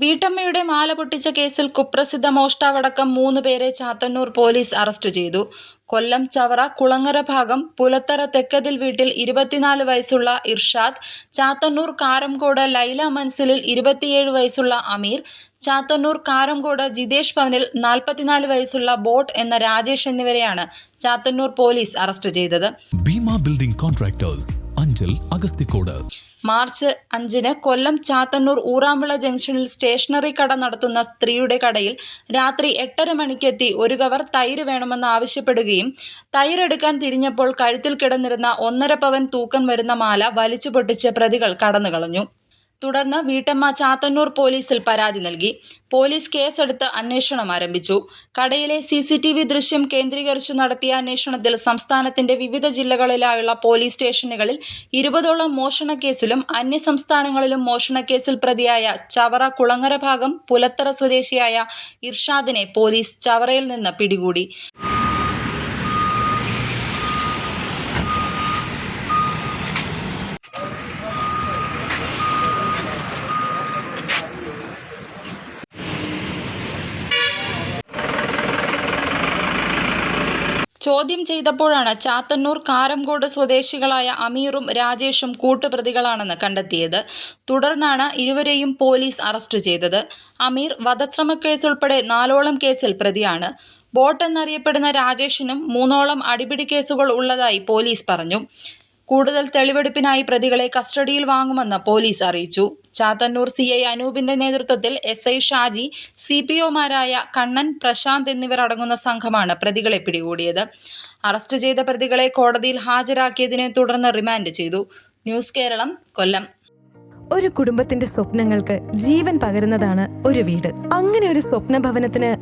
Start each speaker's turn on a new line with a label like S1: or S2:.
S1: വീട്ടമ്മയുടെ മാല പൊട്ടിച്ച കേസിൽ കുപ്രസിദ്ധ മോഷ്ടാവടക്കം മൂന്ന് പേരെ ചാത്തന്നൂർ പോലീസ് അറസ്റ്റ് ചെയ്തു. കൊല്ലം ചവറ കുളങ്ങര ഭാഗം പുലത്തറ തെക്കതിൽ വീട്ടിൽ ഇരുപത്തിനാല് വയസ്സുള്ള ഇർഷാദ് ചാത്തന്നൂർ കാരംകോട് ലൈല മൻസിലിൽ ഇരുപത്തിയേഴ് വയസ്സുള്ള അമീർ ചാത്തന്നൂർ കാരംകോട് ജിതേഷ് ഭവനിൽ നാൽപ്പത്തിനാല് വയസ്സുള്ള ബോട്ട് എന്ന രാജേഷ് എന്നിവരെയാണ് ചാത്തന്നൂർ പോലീസ് അറസ്റ്റ് ചെയ്തത്.
S2: Building contractors Anchal Agasthikode
S1: March അഞ്ചിന് കൊല്ലം ചാത്തന്നൂർ ഊറാമ്പിള ജംഗ്ഷനിൽ സ്റ്റേഷനറി കട നടത്തുന്ന സ്ത്രീയുടെ കടയിൽ രാത്രി എട്ടര മണിക്കെത്തി ഒരു കവർ തൈര് വേണമെന്ന് ആവശ്യപ്പെടുകയും തൈരെടുക്കാൻ തിരിഞ്ഞപ്പോൾ കഴുത്തിൽ കിടന്നിരുന്ന ഒന്നര പവൻ തൂക്കം വരുന്ന മാല വലിച്ചു പൊട്ടിച്ച് പ്രതികൾ കടന്നുകളഞ്ഞു തുടർന്ന് വീട്ടമ്മ ചാത്തന്നൂർ പോലീസിൽ പരാതി നൽകി. പോലീസ് കേസെടുത്ത് അന്വേഷണം ആരംഭിച്ചു. കടയിലെ സി സി ടി വി ദൃശ്യം കേന്ദ്രീകരിച്ചു നടത്തിയ അന്വേഷണത്തിൽ സംസ്ഥാനത്തിന്റെ വിവിധ ജില്ലകളിലായുള്ള പോലീസ് സ്റ്റേഷനുകളിൽ ഇരുപതോളം മോഷണ കേസിലും അന്യസംസ്ഥാനങ്ങളിലും മോഷണ കേസിൽ പ്രതിയായ ചവറ കുളങ്ങര ഭാഗം പുലത്തറ സ്വദേശിയായ ഇർഷാദിനെ പോലീസ് ചവറയിൽ നിന്ന് പിടികൂടി. ചോദ്യം ചെയ്തപ്പോഴാണ് ചാത്തന്നൂർ കാരംകോട് സ്വദേശികളായ അമീറും രാജേഷും കൂട്ടുപ്രതികളാണെന്ന് കണ്ടെത്തിയത്. തുടർന്നാണ് ഇരുവരെയും പോലീസ് അറസ്റ്റ് ചെയ്തത്. അമീർ വധശ്രമക്കേസ് ഉൾപ്പെടെ നാലോളം കേസിൽ പ്രതിയാണ്. ബോട്ട് എന്നറിയപ്പെടുന്ന രാജേഷിനും മൂന്നോളം അടിപിടി കേസുകൾ ഉള്ളതായി പോലീസ് പറഞ്ഞു. കൂടുതൽ തെളിവെടുപ്പിനായി പ്രതികളെ കസ്റ്റഡിയിൽ വാങ്ങുമെന്ന് പോലീസ് അറിയിച്ചു. ചാത്തന്നൂർ സി ഐ അനൂപിന്റെ നേതൃത്വത്തിൽ S I Shaji C P ഒമാരായ Kannan Prashanth എന്നിവർ അടങ്ങുന്ന സംഘമാണ് പ്രതികളെ പിടികൂടിയത്. അറസ്റ്റ് ചെയ്ത പ്രതികളെ കോടതിയിൽ ഹാജരാക്കിയതിനെ തുടർന്ന് റിമാൻഡ് ചെയ്തു. ന്യൂസ് കേരളം കൊല്ലം.
S3: ഒരു കുടുംബത്തിന്റെ സ്വപ്നങ്ങൾക്ക് ജീവൻ പകരുന്നതാണ് ഒരു വീട്. അങ്ങനെ ഒരു സ്വപ്ന ഭവനത്തിന്